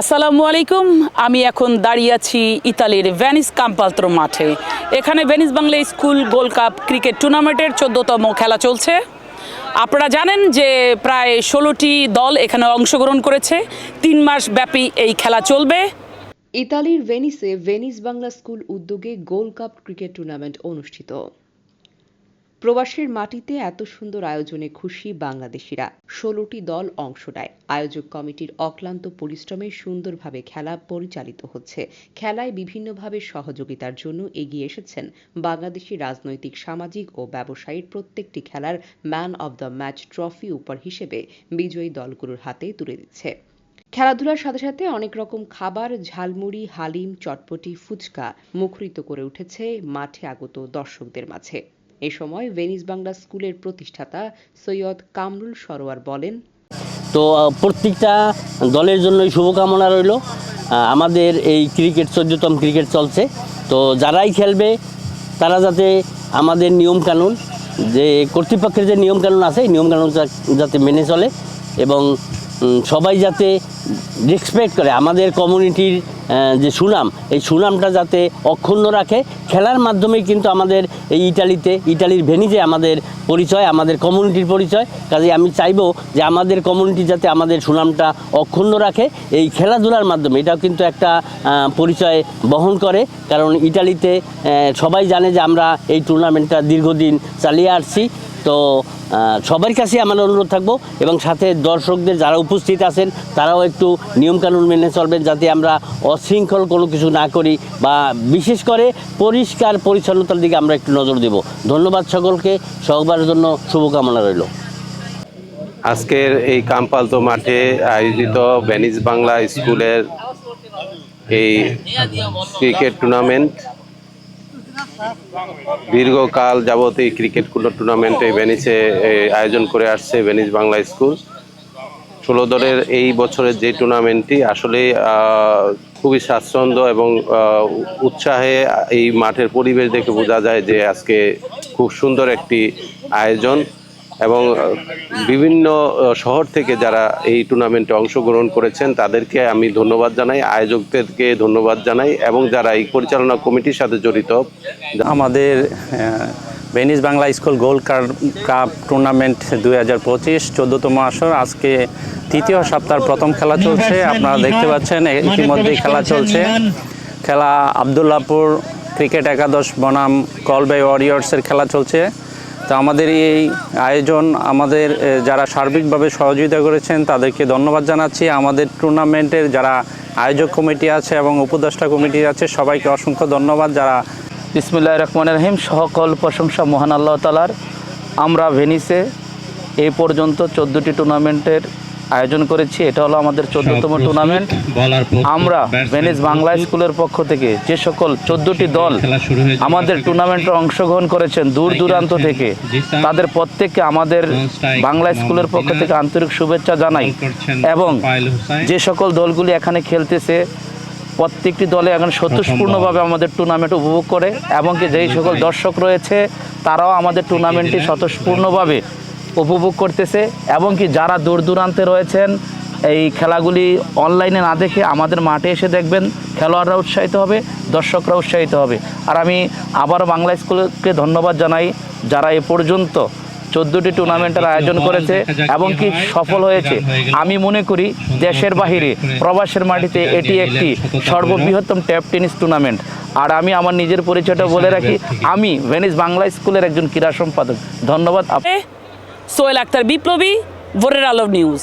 আসসালামু আলাইকুম। আমি এখন দাঁড়িয়ে আছি ইতালির ভ্যানিস কাম্পালত্র মাঠে। এখানে Venice Bangla school gold cup cricket টুর্নামেন্টের চোদ্দতম খেলা চলছে। আপনারা জানেন যে প্রায় ষোলোটি দল এখানে অংশগ্রহণ করেছে। তিন মাস ব্যাপী এই খেলা চলবে। ইতালির ভেনিসে ভেনিস বাংলা স্কুল উদ্যোগে গোল্ড কাপ ক্রিকেট টুর্নামেন্ট অনুষ্ঠিত। প্রবাসের মাটিতে এত সুন্দর আয়োজনে খুশি বাংলাদেশিরা। ষোলোটি দল অংশ নেয়। আয়োজক কমিটির অক্লান্ত পরিশ্রমে সুন্দরভাবে খেলা পরিচালিত হচ্ছে। খেলায় বিভিন্নভাবে সহযোগিতার জন্য এগিয়ে এসেছেন বাংলাদেশি রাজনৈতিক, সামাজিক ও ব্যবসায়ীর প্রত্যেকটি খেলার man of the match trophy উপর হিসেবে বিজয়ী দলগুলোর হাতে তুলে দিচ্ছে। খেলাধুলার সাথে সাথে অনেক রকম খাবার, ঝালমুড়ি, হালিম, চটপটি, ফুচকা মুখরিত করে উঠেছে মাঠে আগত দর্শকদের মাঝে। এ সময় ভেনিস বাংলা স্কুলের প্রতিষ্ঠাতা সৈয়দ কামরুল সরোয়ার বলেন, তো প্রত্যেকটা দলের জন্যই শুভকামনা রইল। আমাদের এই ক্রিকেট, চোদ্দতম ক্রিকেট চলছে। তো, যারাই খেলবে, তারা যাতে আমাদের নিয়মকানুন, যে কর্তৃপক্ষের যে নিয়মকানুন আছে, এই নিয়মকানুন যাতে মেনে চলে এবং সবাই যাতে রেসপেক্ট করে আমাদের কমিউনিটির যে সুনাম, এই সুনামটা যাতে অক্ষুণ্ণ রাখে। খেলার মাধ্যমেই কিন্তু আমাদের এই ইটালিতে, ইটালির ভেনিজে আমাদের পরিচয়, আমাদের কমিউনিটির পরিচয়। কাজে আমি চাইব যে আমাদের কমিউনিটি যাতে আমাদের সুনামটা অক্ষুণ্ণ রাখে। এই খেলাধুলার মাধ্যমে এটাও কিন্তু একটা পরিচয় বহন করে। কারণ ইটালিতে সবাই জানে যে আমরা এই টুর্নামেন্টটা দীর্ঘদিন চালিয়ে আসছি। তো সবার কাছে আমার অনুরোধ থাকব এবং সাথে দর্শকদের যারা উপস্থিত আছেন, তারাও একটু নিয়মকানুন মেনে চলবেন যাতে আমরা অশৃঙ্খল কোনো কিছু না করি বা বিশেষ করে পরিষ্কার পরিচ্ছন্নতার দিকে আমরা একটু নজর দেব। ধন্যবাদ সকলকে সবার জন্য শুভকামনা রইল। আজকের এই কাম্পালতো মাঠে আয়োজিত ভেনিস বাংলা স্কুলের এই ক্রিকেট টুর্নামেন্ট দীর্ঘকাল যাবত এই ক্রিকেট টুর্নামেন্ট ভেনিসে আয়োজন করে আসছে ভেনিস বাংলা স্কুল। ষোলো দলের এই বছরের যে টুর্নামেন্টটি আসলে খুবই স্বাচ্ছন্দ্য এবং উৎসাহে এই মাঠের পরিবেশ দেখে বোঝা যায় যে আজকে খুব সুন্দর একটি আয়োজন। এবং বিভিন্ন শহর থেকে যারা এই টুর্নামেন্টে অংশগ্রহণ করেছেন, তাদেরকে আমি ধন্যবাদ জানাই, আয়োজকদেরকে ধন্যবাদ জানাই, এবং যারা এই পরিচালনা কমিটির সাথে জড়িত, আমাদের Venice Bangla school gold cup tournament দুই হাজার পঁচিশ চোদ্দতম আসর। আজকে তৃতীয় সপ্তাহের প্রথম খেলা চলছে। আপনারা দেখতে পাচ্ছেন ইতিমধ্যেই খেলা চলছে। খেলা আবদুল্লাপুর ক্রিকেট একাদশ বনাম কলবে ওয়ারিয়র্সের খেলা চলছে। তো আমাদের এই আয়োজন, আমাদের যারা সার্বিকভাবে সহযোগিতা করেছেন, তাদেরকে ধন্যবাদ জানাচ্ছি। আমাদের টুর্নামেন্টের যারা আয়োজক কমিটি আছে এবং উপদেষ্টা কমিটি আছে, সবাইকে অসংখ্য ধন্যবাদ। যারা ইসমুল্লাহ রহমান রহিম, সকল প্রশংসা মহান আল্লাহ তালার আমরা ভেনিসে এই পর্যন্ত চোদ্দোটি টুর্নামেন্টের আয়োজন করেছি এটা হলো আমাদের চোদ্দতম টুর্নামেন্ট আমরা ভেনিস বাংলা স্কুলের পক্ষ থেকে যে সকল চোদ্দোটি দল আমাদের টুর্নামেন্টে অংশগ্রহণ করেছেন দূর দূরান্ত থেকে। তাদের প্রত্যেককে আমাদের বাংলা স্কুলের পক্ষ থেকে আন্তরিক শুভেচ্ছা জানাই। এবং যে সকল দলগুলি এখানে খেলতেছে প্রত্যেকটি দলে এখন স্বতঃস্ফূর্ণভাবে আমাদের টুর্নামেন্ট উপভোগ করে এবং কি যেই সকল দর্শক রয়েছে তারাও আমাদের টুর্নামেন্টটি স্বতঃস্ফূর্ণভাবে উপভোগ করতেছে এবং কি যারা দূর দূরান্তে রয়েছেন এই খেলাগুলি অনলাইনে না দেখে আমাদের মাঠে এসে দেখবেন খেলোয়াড়রা উৎসাহিত হবে দর্শকরা উৎসাহিত হবে। আর আমি আবার বাংলা স্কুলকে ধন্যবাদ জানাই যারা এ পর্যন্ত চোদ্দোটি টুর্নামেন্টের আয়োজন করেছে এবং কি সফল হয়েছে। আমি মনে করি দেশের বাহিরে প্রবাসের মাটিতে এটি একটি সর্ববৃহত্তম ট্যাপ টেনিস টুর্নামেন্ট আর আমি আমার নিজের পরিচয়টা বলে রাখি আমি ভেনিস বাংলা স্কুলের একজন ক্রীড়া সম্পাদক। ধন্যবাদ। আপ- সোহেল আক্তার বিপ্লবী ভোরের আলো নিউজ।